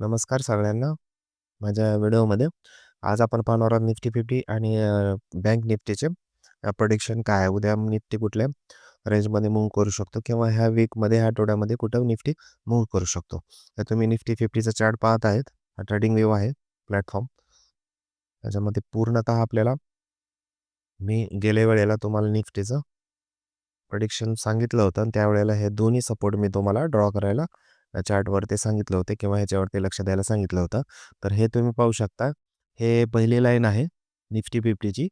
नमस्कार सगळ्यांना. माझ्या व्हिडिओमध्ये आज आपण पाहणार आहोत निफ्टी 50 आणि बँक निफ्टीचे प्रोडिक्शन काय आहे? उद्या निफ्टी कुठल्या रेंजमध्ये मूव्ह करू शकतो किंवा ह्या वीकमध्ये, ह्या आठवड्यामध्ये कुठं निफ्टी मूव्ह करू शकतो. तर तुम्ही निफ्टी 50चा चार्ट पाहत आहेत. हा ट्रेडिंग व्ह्यू आहे प्लॅटफॉर्म. त्याच्यामध्ये पूर्णतः आपल्याला मी गेल्या वेळेला तुम्हाला निफ्टीचं प्रडिक्शन सांगितलं होतं आणि त्यावेळेला हे दोन्ही सपोर्ट मी तुम्हाला ड्रॉ करायला चार्टवरती सांगितलं होतं किंवा ह्याच्यावरती लक्ष द्यायला सांगितलं होतं. तर हे तुम्ही पाहू शकता. हे पहिली लाईन आहे निफ्टी 50ची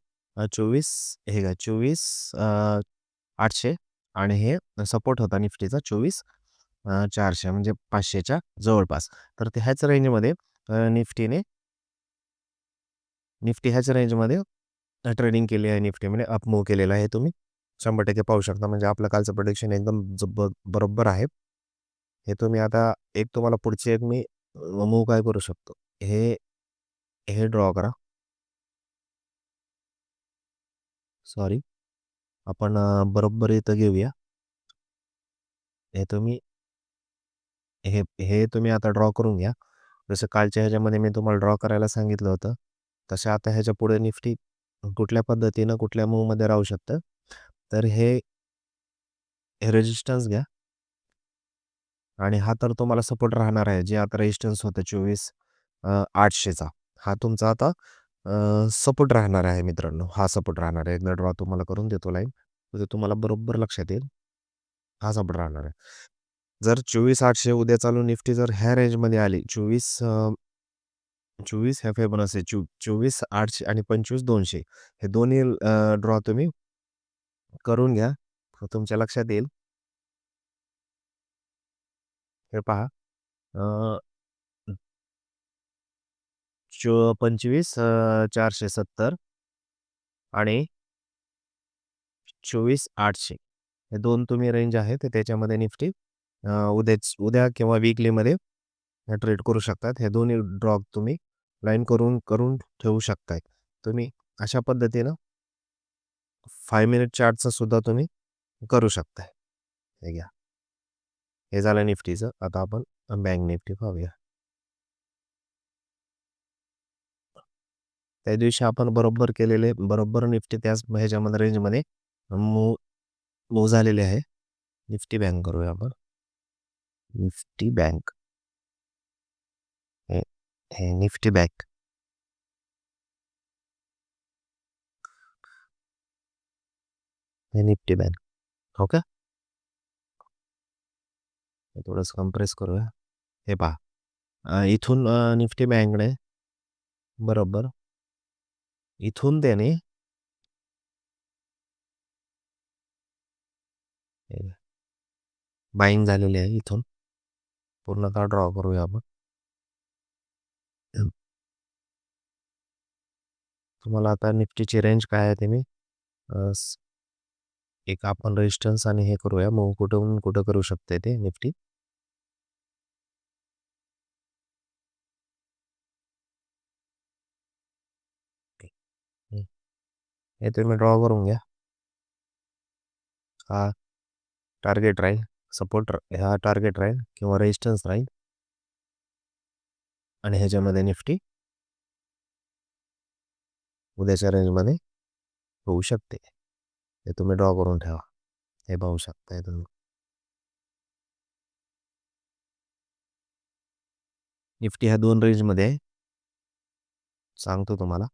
चोवीस हे का 24,800 आणि हे सपोर्ट होता निफ्टीचा 24,400 म्हणजे 500च्या जवळपास. तर ते ह्याच रेंजमध्ये निफ्टीने निफ्टी ह्याच रेंजमध्ये ट्रेडिंग केली आहे निफ्टीमध्ये म्हणजे अप अपमूव्ह केलेला आहे तुम्ही 100% पाहू शकता. म्हणजे आपलं कालचं प्रोडक्शन एकदम बरोबर आहे. हे तुम्ही आता एक तुम्हाला पुढची एक मी मूव काय करू शकतो. हे हे ड्रॉ करा. सॉरी. आपण बरोबर इथं घेऊया. हे तुम्ही हे हे तुम्ही आता ड्रॉ करून घ्या. जसं कालच्या ह्याच्यामध्ये मी तुम्हाला ड्रॉ करायला सांगितलं होतं. तसं आता ह्याच्या पुढे निफ्टी कुठल्या पद्धतीनं कुठल्या मूवमध्ये राहू शकतं. तर हे हे रेजिस्टन्स घ्या. आणि हा तर तुम्हाला सपोर्ट राहणार आहे. जे आता रेजिस्टन्स होतं 24,800चा हा तुमचा आता सपोर्ट राहणार आहे मित्रांनो. हा सपोर्ट राहणार आहे. एकदा ड्रॉ तुम्हाला करून देतो लाईन. ते म्हणजे तुम्हाला बरोबर लक्षात येईल. हा सपोर्ट राहणार आहे. जर चोवीस आठशे उद्या चालू निफ्टी जर ह्या रेंजमध्ये आली 24 24 ह्या फिबोनाची 24,800 आणि 25,200 हे दोन्ही ड्रॉ तुम्ही करून घ्या. तुमच्या लक्षात येईल. हे पहा पंचवीस चो 25,470 आणि चोवीस आठशे हे दोन तुम्ही रेंज आहे ते त्याच्यामध्ये निफ्टी उद्याच उद्या किंवा वीकलीमध्ये ट्रेड करू शकतात. हे दोन्ही ड्रॉप तुम्ही लाईन करून करून ठेवू शकताय. तुम्ही अशा पद्धतीनं फाय मिनिट चार्टचं सुद्धा तुम्ही करू शकताय. हे घ्या. हे झालं निफ्टीचं. आता आपण बँक निफ्टी पाहूया. त्या दिवशी आपण बरोबर केलेले बरोबर निफ्टी त्याच ह्याच्यामध्ये रेंजमध्ये मूव मूव झालेले आहे. निफ्टी बँक करूया आपण. Nifty bank. हे हे निफ्टी बँक. हे निफ्टी बँक. हो का? हे थोडंसं कम्प्रेस करूया. हे पहा. इथून निफ्टी बँकने बरोबर इथून त्याने बाईंग झालेली आहे इथून. पूर्ण का ड्रॉ करूया आपण. तुम्हाला आता निफ्टीची रेंज काय आहे ते मी एक आपण रेजिस्टन्स आणि हे करूया. मग कुठून कुठं करू शकते ते निफ्टी. हे तुम्ही ड्रॉ करून घ्या. हा टार्गेट राहील. सपोर्ट हा टार्गेट राहील किंवा रेजिस्टन्स राहील. आणि ह्याच्यामध्ये निफ्टी उद्याच्या रेंजमध्ये होऊ शकते. हे तुम्ही ड्रॉ करून ठेवा. हे पाहू शकताय तुम्ही. निफ्टी ह्या दोन रेंजमध्ये आहे. सांगतो तुम्हाला.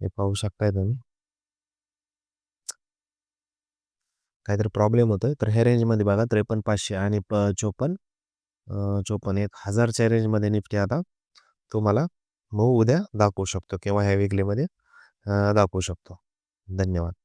हे पाहू शकताय तुम्ही. काहीतरी प्रॉब्लेम होतोय. तर ह्या रेंजमध्ये बघा 53,500 आणि चोपन्न चोपन्न एक हजारच्या रेंजमध्ये निफ्टी आता तुम्हाला मऊ उद्या दाखवू शकतो किंवा ह्या वीकलीमध्ये दाखवू शकतो. धन्यवाद.